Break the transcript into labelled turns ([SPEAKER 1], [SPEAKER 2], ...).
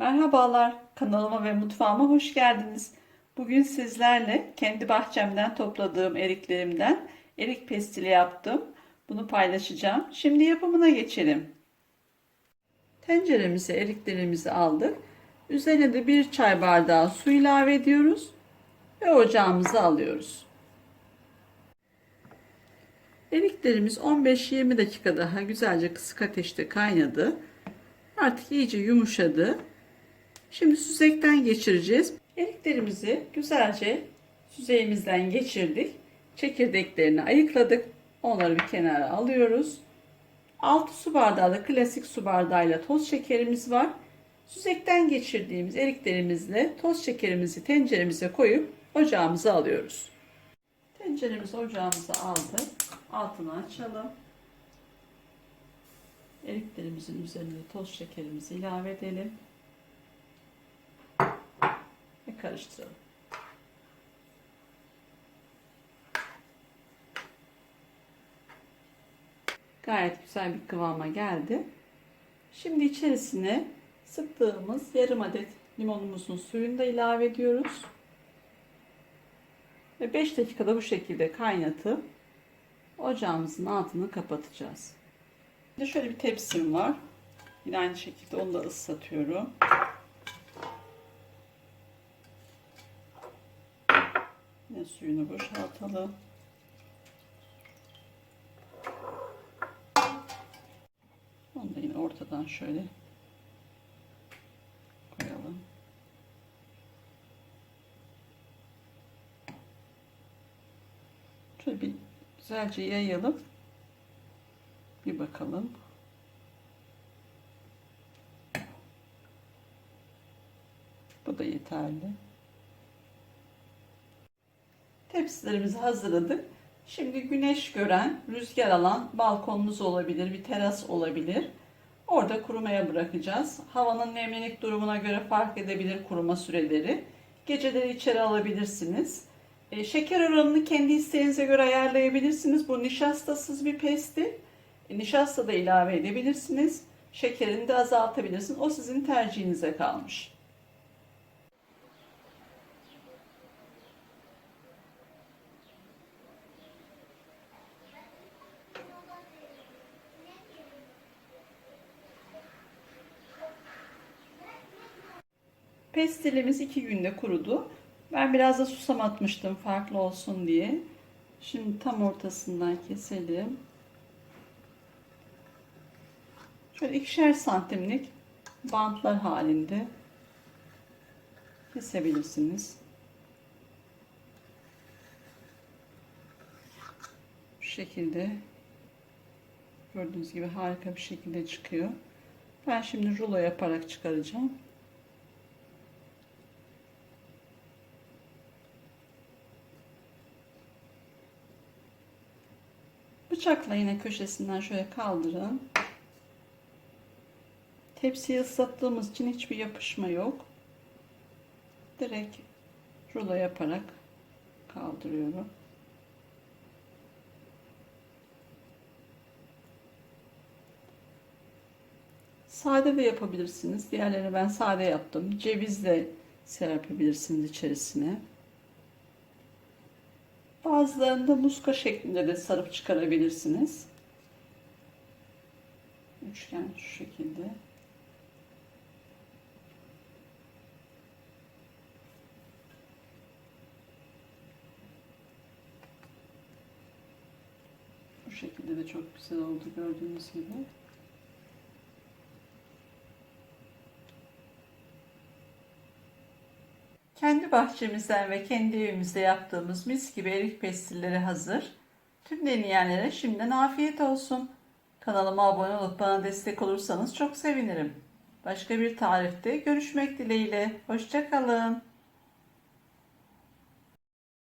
[SPEAKER 1] Merhabalar, kanalıma ve mutfağıma hoş geldiniz. Bugün sizlerle kendi bahçemden topladığım eriklerimden erik pestili yaptım. Bunu paylaşacağım. Şimdi yapımına geçelim. Tenceremize eriklerimizi aldık. Üzerine de bir çay bardağı su ilave ediyoruz ve ocağımıza alıyoruz. Eriklerimiz 15-20 dakika daha güzelce kısık ateşte kaynadı. Artık iyice yumuşadı. Şimdi süzekten geçireceğiz. Eriklerimizi güzelce süzeyimizden geçirdik. Çekirdeklerini ayıkladık. Onları bir kenara alıyoruz. 6 su bardağı da klasik su bardağıyla toz şekerimiz var. Süzekten geçirdiğimiz eriklerimizle toz şekerimizi tenceremize koyup ocağımıza alıyoruz. Tenceremizi ocağımıza aldık. Altını açalım. Eriklerimizin üzerine toz şekerimizi ilave edelim. Karıştıralım. Gayet güzel bir kıvama geldi. Şimdi içerisine sıktığımız yarım adet limonumuzun suyunu da ilave ediyoruz. Ve 5 dakikada bu şekilde kaynatıp ocağımızın altını kapatacağız. Şimdi şöyle bir tepsim var. Yine aynı şekilde onu da ıslatıyorum. Yine suyunu boşaltalım. Onu da yine ortadan şöyle koyalım. Şöyle bir güzelce yayalım. Bir bakalım. Bu da yeterli. Tepsilerimizi hazırladık. Şimdi güneş gören, rüzgar alan balkonumuz olabilir, bir teras olabilir. Orada kurumaya bırakacağız. Havanın nemlilik durumuna göre fark edebilir kuruma süreleri. Geceleri içeri alabilirsiniz. E, şeker oranını kendi isteğinize göre ayarlayabilirsiniz. Bu nişastasız bir pestil. E, nişasta da ilave edebilirsiniz. Şekerini de azaltabilirsiniz. O sizin tercihinize kalmış. Pestilimiz iki günde kurudu. Ben biraz da susam atmıştım farklı olsun diye. Şimdi tam ortasından keselim. Şöyle ikişer santimlik bantlar halinde kesebilirsiniz. Bu şekilde gördüğünüz gibi harika bir şekilde çıkıyor. Ben şimdi rulo yaparak çıkaracağım. Bıçakla yine köşesinden şöyle kaldırın. Tepsiyi ıslattığımız için hiçbir yapışma yok. Direkt rulo yaparak kaldırıyorum. Sade de yapabilirsiniz. Diğerlerini ben sade yaptım. Ceviz de serpebilirsiniz içerisine. Bazılarını da muska şeklinde de sarıp çıkarabilirsiniz. Üçgen şu şekilde. Bu şekilde de çok güzel oldu gördüğünüz gibi. Kendi bahçemizden ve kendi evimizde yaptığımız mis gibi erik pestilleri hazır. Tüm deneyenlere şimdiden afiyet olsun. Kanalıma abone olup bana destek olursanız çok sevinirim. Başka bir tarifte görüşmek dileğiyle. Hoşçakalın.